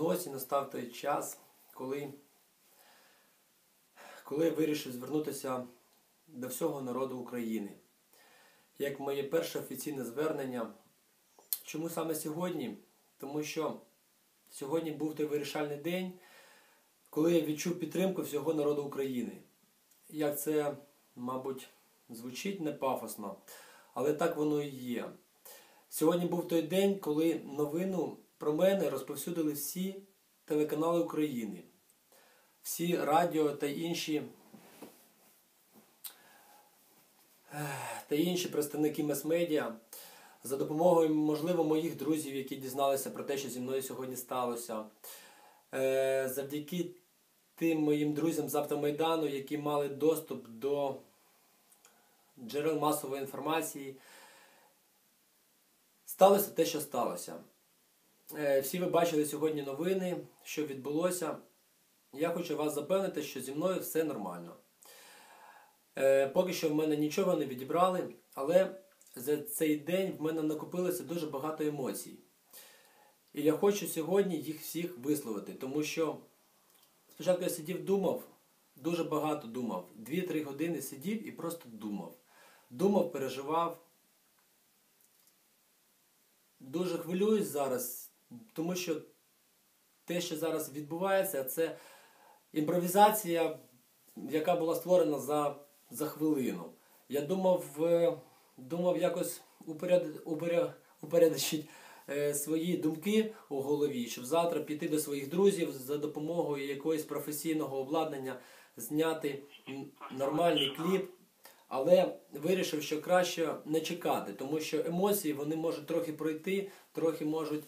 Ну настав той час, коли, коли я вирішив звернутися до всього народу України. Як моє перше офіційне звернення. Чому саме сьогодні? Тому що сьогодні був той вирішальний день, коли я відчув підтримку всього народу України. Як це, мабуть, звучить не пафосно, але так воно і є. Сьогодні був той день, коли новину про мене розповсюдили всі телеканали України, всі радіо та інші та інші представники мас-медіа за допомогою, можливо, моїх друзів, які дізналися про те, що зі мною сьогодні сталося. Е, завдяки тим моїм друзям з Автомайдану, які мали доступ до джерел масової інформації, сталося те, що сталося. Е, всі ви бачили сьогодні новини, що відбулося. Я хочу вас запевнити, що зі мною все нормально. Е, поки що в мене нічого не відібрали, але за цей день в мене накопилося дуже багато емоцій. І я хочу сьогодні їх всіх висловити, тому що спочатку я сидів, думав, дуже багато думав. Дві-три години сидів і просто думав. Думав, переживав. Дуже хвилююсь зараз, тому що те, що зараз відбувається, це імпровізація, яка була створена за за хвилину. Я думав, думав якось упоряд, упоряд, упорядочити е, свої думки у голові, щоб завтра піти до своїх друзів за допомогою якогось професійного обладнання, зняти нормальний кліп. Але вирішив, що краще не чекати, тому що емоції вони можуть трохи пройти, трохи можуть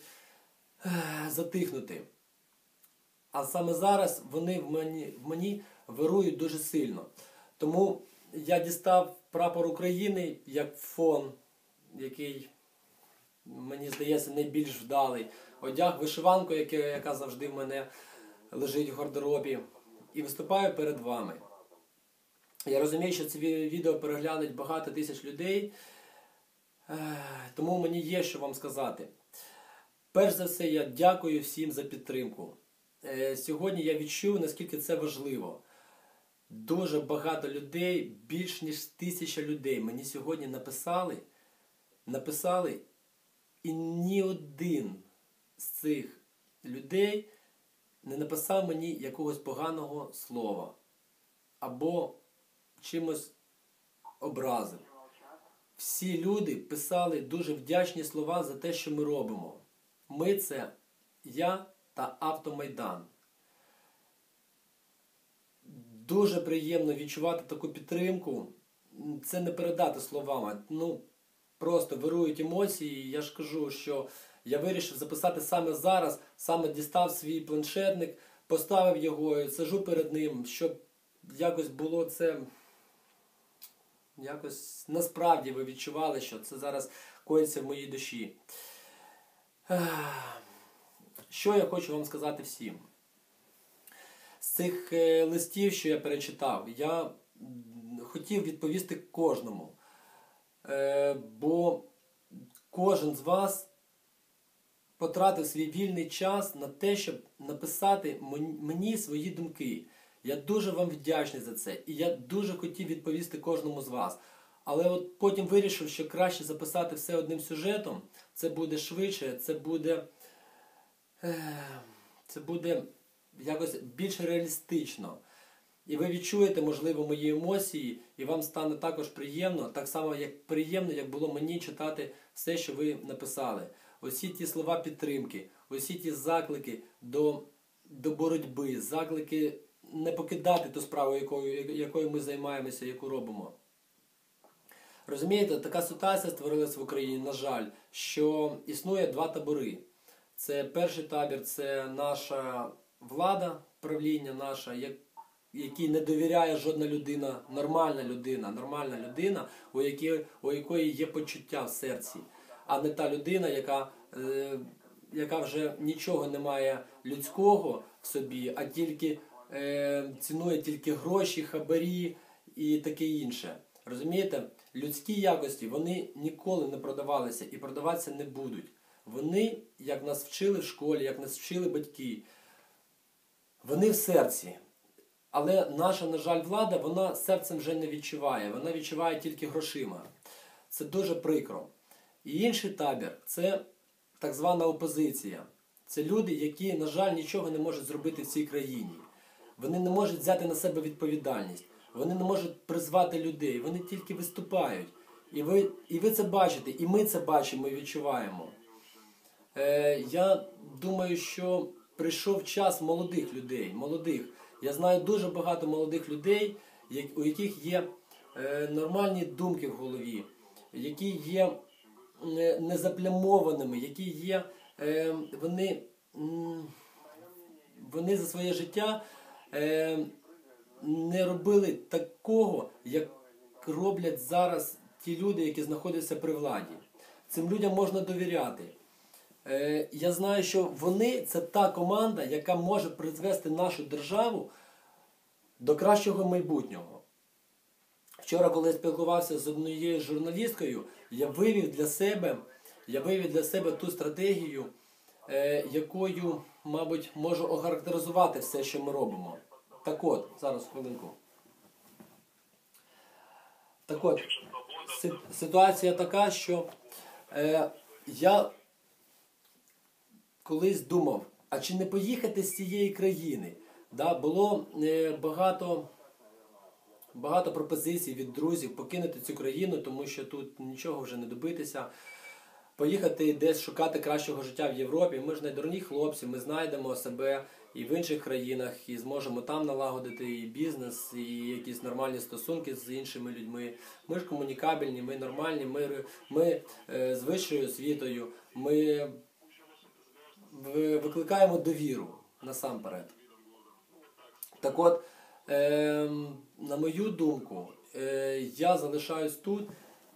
затихнути. А саме зараз вони в мені, в мені вирують дуже сильно. Тому я дістав прапор України як фон, який, мені здається, найбільш вдалий. Одяг вишиванку, яка завжди в мене лежить в гардеробі. І виступаю перед вами. Я розумію, що це відео переглянуть багато тисяч людей, тому мені є що вам сказати. Перш за все, я дякую всім за підтримку. Е, сьогодні я відчув, наскільки це важливо. Дуже багато людей, більш ніж тисяча людей мені сьогодні написали, написали, і ні один з цих людей не написав мені якогось поганого слова або чимось образив. Всі люди писали дуже вдячні слова за те, що ми робимо. Ми це я та Автомайдан. Дуже приємно відчувати таку підтримку. Це не передати словами. Ну, Просто вирують емоції. Я ж кажу, що я вирішив записати саме зараз, саме дістав свій планшетник, поставив його, сижу перед ним, щоб якось було це. Якось насправді ви відчували, що це зараз коїться в моїй душі. Що я хочу вам сказати всім? З цих е, листів, що я перечитав, я хотів відповісти кожному. Е, бо кожен з вас потратив свій вільний час на те, щоб написати мені свої думки. Я дуже вам вдячний за це. І я дуже хотів відповісти кожному з вас. Але от потім вирішив, що краще записати все одним сюжетом. Це буде швидше, це буде. Це буде якось більш реалістично. І ви відчуєте, можливо, мої емоції, і вам стане також приємно, так само, як приємно, як було мені читати все, що ви написали. Усі ті слова підтримки, усі ті заклики до до боротьби, заклики не покидати ту справу, якою, якою ми займаємося, яку робимо. Розумієте, така ситуація створилася в Україні, на жаль, що існує два табори. Це перший табір це наша влада, правління наша, якій не довіряє жодна людина, нормальна людина, нормальна людина, у якій, у якої є почуття в серці, а не та людина, яка е, яка вже нічого не має людського в собі, а тільки е, цінує тільки гроші, хабарі і таке інше. Розумієте, людські якості вони ніколи не продавалися і продаватися не будуть. Вони, як нас вчили в школі, як нас вчили батьки, вони в серці. Але наша, на жаль, влада, вона серцем вже не відчуває. Вона відчуває тільки грошима. Це дуже прикро. І інший табір це так звана опозиція. Це люди, які, на жаль, нічого не можуть зробити в цій країні. Вони не можуть взяти на себе відповідальність. Вони не можуть призвати людей. Вони тільки виступають. І ви, і ви це бачите, і ми це бачимо і відчуваємо. Е, я думаю, що прийшов час молодих людей. молодих. Я знаю дуже багато молодих людей, як- у яких є е, нормальні думки в голові, які є е, незаплямованими, які є, е, вони, вони за своє життя е, не робили такого, як роблять зараз ті люди, які знаходяться при владі. Цим людям можна довіряти. Е, я знаю, що вони це та команда, яка може призвести нашу державу до кращого майбутнього. Вчора, коли я спілкувався з однією журналісткою, я вивів для себе, я вивів для себе ту стратегію, е, якою, мабуть, можу охарактеризувати все, що ми робимо. Так от, зараз хвилинку. Так от, ситуація така, що е, я колись думав, а чи не поїхати з цієї країни? Да, було е, багато, багато пропозицій від друзів покинути цю країну, тому що тут нічого вже не добитися. Поїхати десь шукати кращого життя в Європі. Ми ж не дурні хлопці, ми знайдемо себе і в інших країнах, і зможемо там налагодити і бізнес, і якісь нормальні стосунки з іншими людьми. Ми ж комунікабельні, ми нормальні, ми, ми е, з вищою освітою, ми викликаємо довіру насамперед. Так от, ем, на мою думку, е, я залишаюсь тут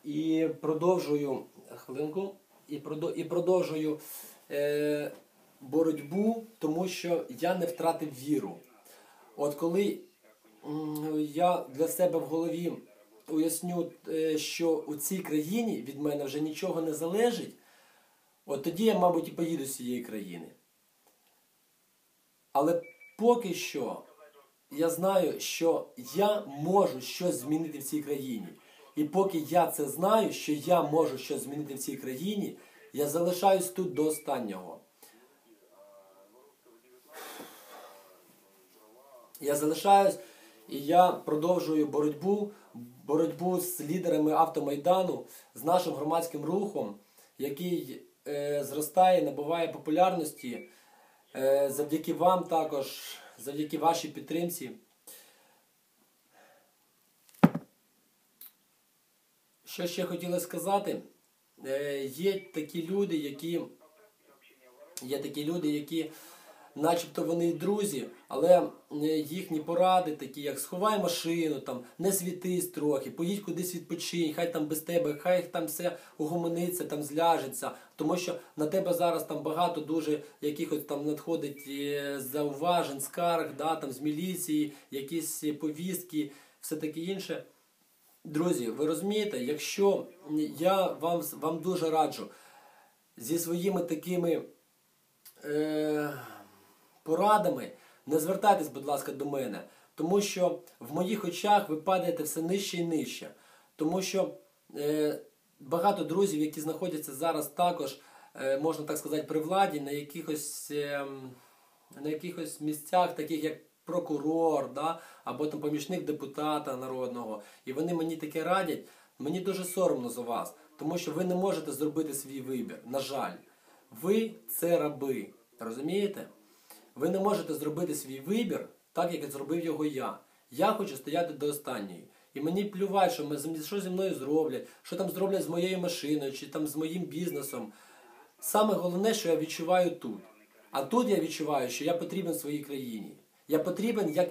і продовжую хвилинку, і, продо- і продовжую е, боротьбу, тому що я не втратив віру. От коли я для себе в голові уясню, е, що у цій країні від мене вже нічого не залежить, от тоді я, мабуть, і поїду з цієї країни. Але поки що я знаю, що я можу щось змінити в цій країні. І поки я це знаю, що я можу щось змінити в цій країні, я залишаюсь тут до останнього. Я залишаюсь і я продовжую боротьбу, боротьбу з лідерами автомайдану, з нашим громадським рухом, який е, зростає, набуває популярності. Е, завдяки вам також, завдяки вашій підтримці. Що ще хотіли сказати? Е, є такі люди, які є такі люди, які начебто вони й друзі, але е, їхні поради, такі як сховай машину, там, не світись трохи, поїдь кудись відпочинь, хай там без тебе, хай там все угомониться, там зляжеться. Тому що на тебе зараз там багато дуже якихось там надходить е, зауважень, скарг, да, там, з міліції, якісь повістки, все таке інше. Друзі, ви розумієте, якщо я вам, вам дуже раджу зі своїми такими е, порадами, не звертайтесь, будь ласка, до мене, тому що в моїх очах ви падаєте все нижче і нижче. Тому що е, багато друзів, які знаходяться зараз також, е, можна так сказати, при владі, на якихось, е, на якихось місцях, таких як прокурор, да, або там помічник депутата народного, і вони мені таке радять. Мені дуже соромно за вас, тому що ви не можете зробити свій вибір. На жаль, ви це раби. Розумієте? Ви не можете зробити свій вибір так, як зробив його я. Я хочу стояти до останньої. І мені плювать, що, ми, що зі мною зроблять, що там зроблять з моєю машиною, чи там з моїм бізнесом. Саме головне, що я відчуваю тут. А тут я відчуваю, що я потрібен своїй країні. Я потрібен як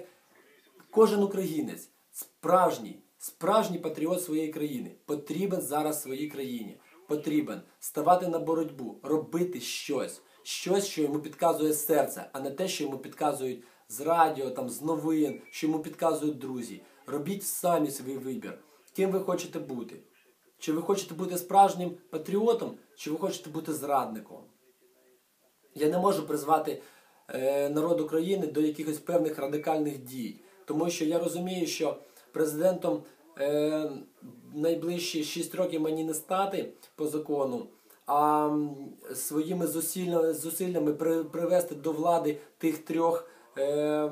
кожен українець, справжній, справжній патріот своєї країни. Потрібен зараз своїй країні. Потрібен ставати на боротьбу, робити щось, щось, що йому підказує серце, а не те, що йому підказують з радіо, там, з новин, що йому підказують друзі. Робіть самі свій вибір. Ким ви хочете бути? Чи ви хочете бути справжнім патріотом, чи ви хочете бути зрадником? Я не можу призвати е, народ України до якихось певних радикальних дій, тому що я розумію, що президентом е, найближчі 6 років мені не стати по закону, а своїми зусиллями, при, привести до влади тих трьох, е,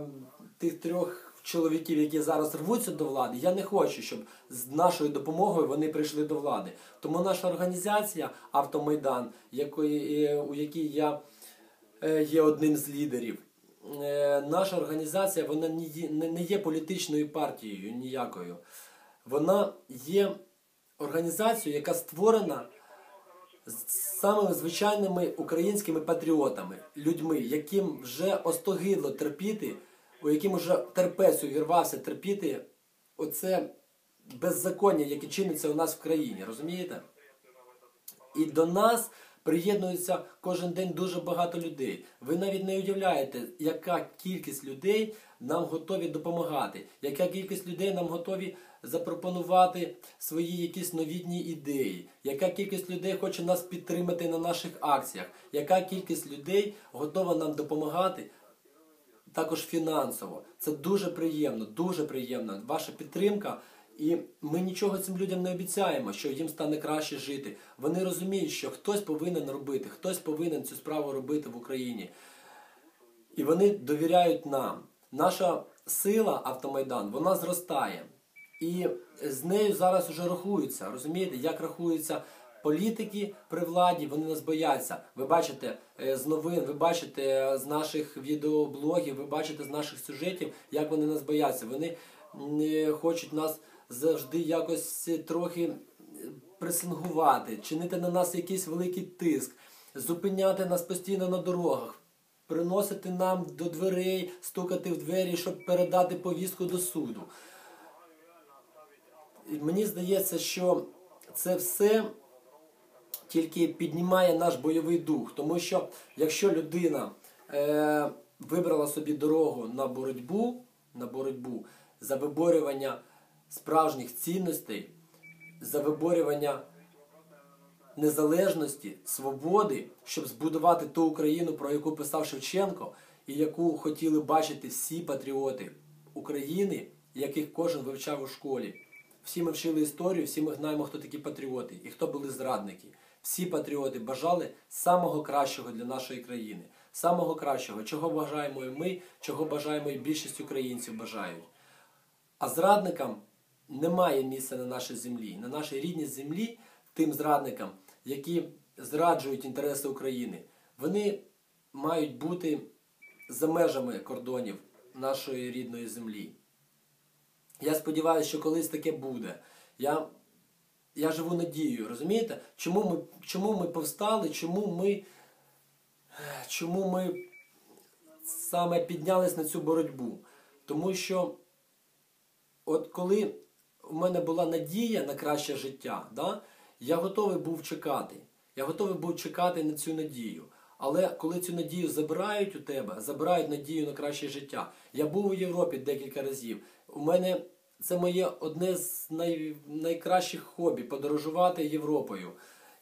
тих трьох чоловіків, які зараз рвуться до влади. Я не хочу, щоб з нашою допомогою вони прийшли до влади. Тому наша організація Автомайдан, якої, е, у якій я е, є одним з лідерів. Е, наша організація вона не є політичною партією ніякою. Вона є організацією, яка створена самими звичайними українськими патріотами, людьми, яким вже остогидло терпіти, у яким вже терпець увірвався терпіти оце беззаконня, яке чиниться у нас в країні. Розумієте? І до нас приєднується кожен день дуже багато людей. Ви навіть не уявляєте, яка кількість людей нам готові допомагати, яка кількість людей нам готові запропонувати свої якісь новітні ідеї, яка кількість людей хоче нас підтримати на наших акціях, яка кількість людей готова нам допомагати. Також фінансово. Це дуже приємно, дуже приємно. Ваша підтримка. І ми нічого цим людям не обіцяємо, що їм стане краще жити. Вони розуміють, що хтось повинен робити, хтось повинен цю справу робити в Україні. І вони довіряють нам. Наша сила Автомайдан вона зростає. І з нею зараз вже рахуються. Розумієте, як рахуються політики при владі, вони нас бояться. Ви бачите е, з новин, ви бачите з наших відеоблогів, ви бачите з наших сюжетів, як вони нас бояться. Вони хочуть нас завжди якось трохи пресингувати, чинити на нас якийсь великий тиск, зупиняти нас постійно на дорогах, приносити нам до дверей, стукати в двері, щоб передати повістку до суду. І Мені здається, що це все тільки піднімає наш бойовий дух, тому що якщо людина е, вибрала собі дорогу на боротьбу, на боротьбу за виборювання справжніх цінностей, за виборювання незалежності, свободи, щоб збудувати ту Україну, про яку писав Шевченко, і яку хотіли бачити всі патріоти України, яких кожен вивчав у школі. Всі ми вчили історію, всі ми знаємо, хто такі патріоти і хто були зрадники. Всі патріоти бажали самого кращого для нашої країни, самого кращого, чого бажаємо і ми, чого бажаємо і більшість українців бажають. А зрадникам немає місця на нашій землі, на нашій рідній землі, тим зрадникам, які зраджують інтереси України, вони мають бути за межами кордонів нашої рідної землі. Я сподіваюся, що колись таке буде. Я я живу надією, розумієте? Чому ми чому ми повстали, чому ми чому ми саме піднялись на цю боротьбу? Тому що от коли у мене була надія на краще життя, да, я готовий був чекати. Я готовий був чекати на цю надію. Але коли цю надію забирають у тебе, забирають надію на краще життя. Я був у Європі декілька разів. У мене це моє одне з най, найкращих хобі подорожувати Європою.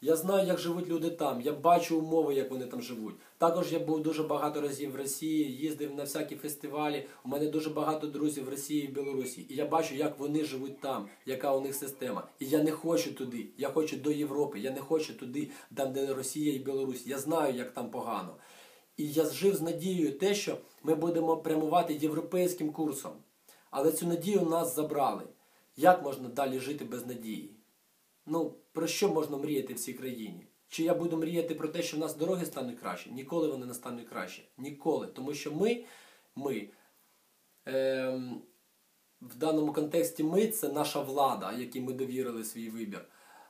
Я знаю, як живуть люди там. Я бачу умови, як вони там живуть. Також я був дуже багато разів в Росії, їздив на всякі фестивалі. У мене дуже багато друзів в Росії і Білорусі. І я бачу, як вони живуть там, яка у них система. І я не хочу туди. Я хочу до Європи. Я не хочу туди, там, де Росія і Білорусь. Я знаю, як там погано. І я жив з надією те, що ми будемо прямувати європейським курсом. Але цю надію нас забрали. Як можна далі жити без надії? Ну, про що можна мріяти в цій країні? Чи я буду мріяти про те, що в нас дороги стануть краще? Ніколи вони не стануть краще. Ніколи. Тому що ми, ми е, в даному контексті ми це наша влада, якій ми довірили свій вибір.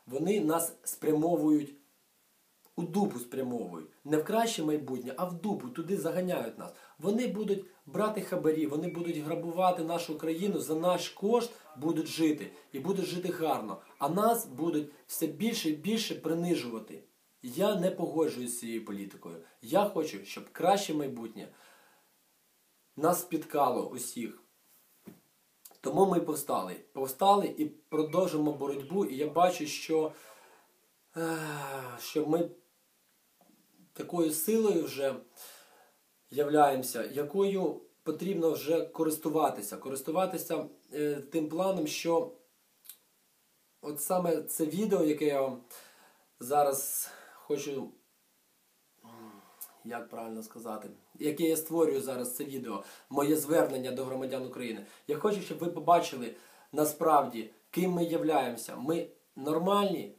Вони нас спрямовують у дупу спрямовують. Не в краще майбутнє, а в дупу. Туди заганяють нас. Вони будуть брати хабарі, вони будуть грабувати нашу країну за наш кошт, будуть жити і будуть жити гарно. А нас будуть все більше і більше принижувати. Я не погоджуюсь з цією політикою. Я хочу, щоб краще майбутнє нас спіткало усіх. Тому ми повстали. Повстали і продовжимо боротьбу. І я бачу, що, е, що ми такою силою вже являємося, якою потрібно вже користуватися. Користуватися е, тим планом, що от саме це відео, яке я вам зараз хочу, як правильно сказати, яке я створюю зараз це відео, моє звернення до громадян України. Я хочу, щоб ви побачили насправді, ким ми являємося. Ми нормальні,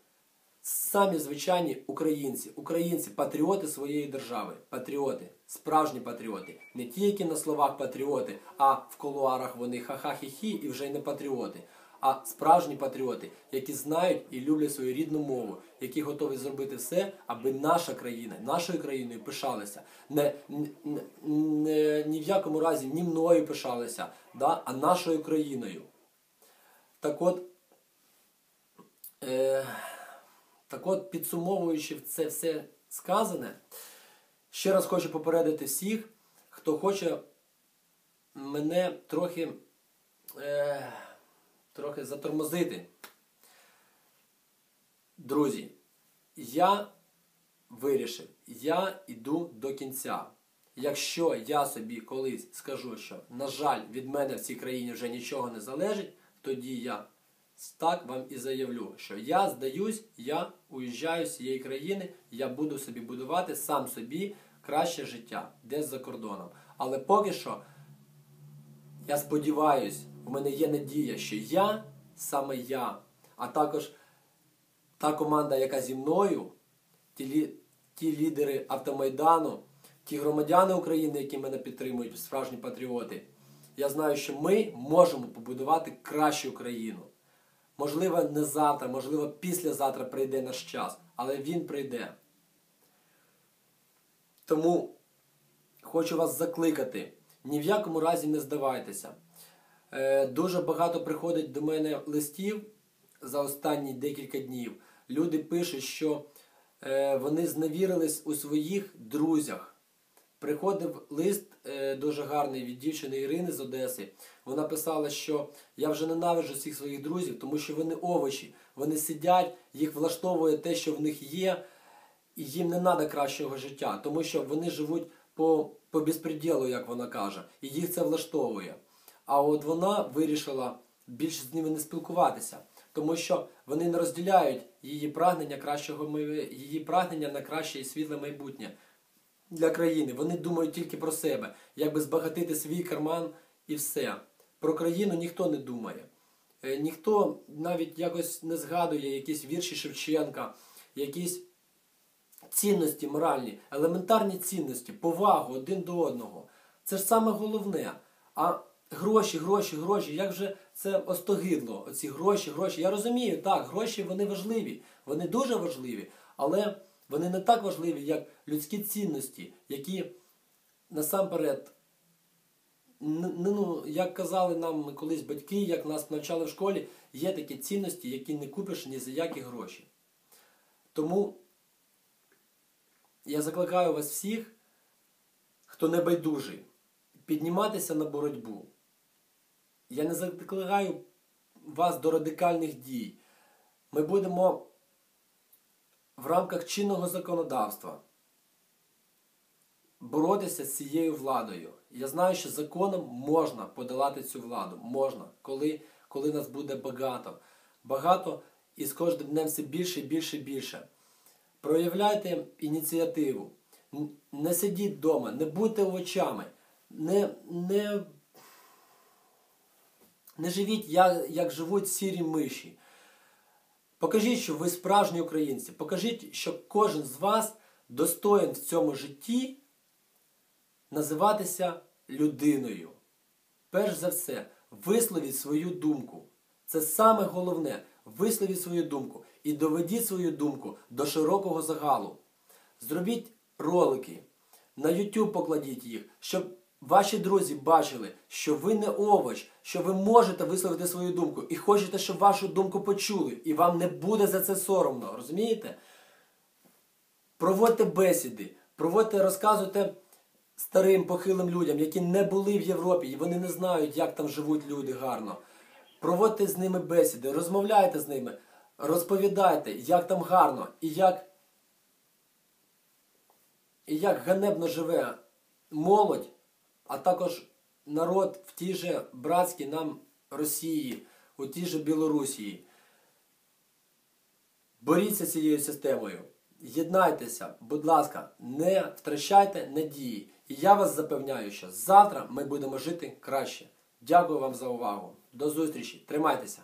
самі звичайні українці, українці, патріоти своєї держави, патріоти, справжні патріоти, не ті, які на словах патріоти, а в колуарах вони ха-ха-хі-хі і вже й не патріоти. А справжні патріоти, які знають і люблять свою рідну мову, які готові зробити все, аби наша країна, нашою країною пишалася. Не, не, не ні в якому разі ні мною пишалися, да, а нашою країною. Так от, е, так от, підсумовуючи це все сказане, ще раз хочу попередити всіх, хто хоче мене трохи. Е, трохи затормозити. Друзі, я вирішив, я йду до кінця. Якщо я собі колись скажу, що, на жаль, від мене в цій країні вже нічого не залежить, тоді я так вам і заявлю, що я здаюсь, я уїжджаю з цієї країни, я буду собі будувати сам собі краще життя десь за кордоном. Але поки що, я сподіваюсь, у мене є надія, що я, саме я, а також та команда, яка зі мною, ті, ті лідери автомайдану, ті громадяни України, які мене підтримують, справжні патріоти, я знаю, що ми можемо побудувати кращу країну. Можливо, не завтра, можливо, післязавтра прийде наш час, але він прийде. Тому хочу вас закликати, ні в якому разі не здавайтеся. Е, дуже багато приходить до мене листів за останні декілька днів. Люди пишуть, що е, вони зневірились у своїх друзях. Приходив лист е, дуже гарний від дівчини Ірини з Одеси. Вона писала, що я вже ненавиджу всіх своїх друзів, тому що вони овочі. Вони сидять, їх влаштовує те, що в них є, і їм не треба кращого життя, тому що вони живуть по по безпреділу, як вона каже, і їх це влаштовує. А от вона вирішила більше з ними не спілкуватися, тому що вони не розділяють її прагнення кращого її прагнення на краще і світле майбутнє для країни. Вони думають тільки про себе, як би збагатити свій карман і все. Про країну ніхто не думає. Е, ніхто навіть якось не згадує якісь вірші Шевченка, якісь цінності моральні, елементарні цінності, повагу один до одного. Це ж саме головне. А Гроші, гроші, гроші. Як же це остогидло? Оці гроші, гроші. Я розумію, так, гроші вони важливі, вони дуже важливі, але вони не так важливі, як людські цінності, які насамперед, ну, як казали нам колись батьки, як нас навчали в школі, є такі цінності, які не купиш ні за які гроші. Тому я закликаю вас всіх, хто не байдужий, підніматися на боротьбу. Я не закликаю вас до радикальних дій. Ми будемо в рамках чинного законодавства боротися з цією владою. Я знаю, що законом можна подолати цю владу. Можна, коли коли нас буде багато. Багато і з кожним днем все більше, більше, більше. Проявляйте ініціативу. Не сидіть вдома, не будьте овочами, не, не не живіть, як, як живуть сірі миші. Покажіть, що ви справжні українці. Покажіть, що кожен з вас достоїн в цьому житті називатися людиною. Перш за все, висловіть свою думку. Це саме головне. Висловіть свою думку і доведіть свою думку до широкого загалу. Зробіть ролики, на YouTube покладіть їх, щоб ваші друзі бачили, що ви не овоч, що ви можете висловити свою думку і хочете, щоб вашу думку почули, і вам не буде за це соромно, розумієте? Проводьте бесіди, проводьте, розказуйте старим похилим людям, які не були в Європі, і вони не знають, як там живуть люди гарно. Проводьте з ними бесіди, розмовляйте з ними, розповідайте, як там гарно і як, і як ганебно живе молодь, а також народ в тій же братській нам Росії, у тій же Білорусії. Боріться з цією системою. Єднайтеся, будь ласка, не втрачайте надії. І я вас запевняю, що завтра ми будемо жити краще. Дякую вам за увагу. До зустрічі. Тримайтеся.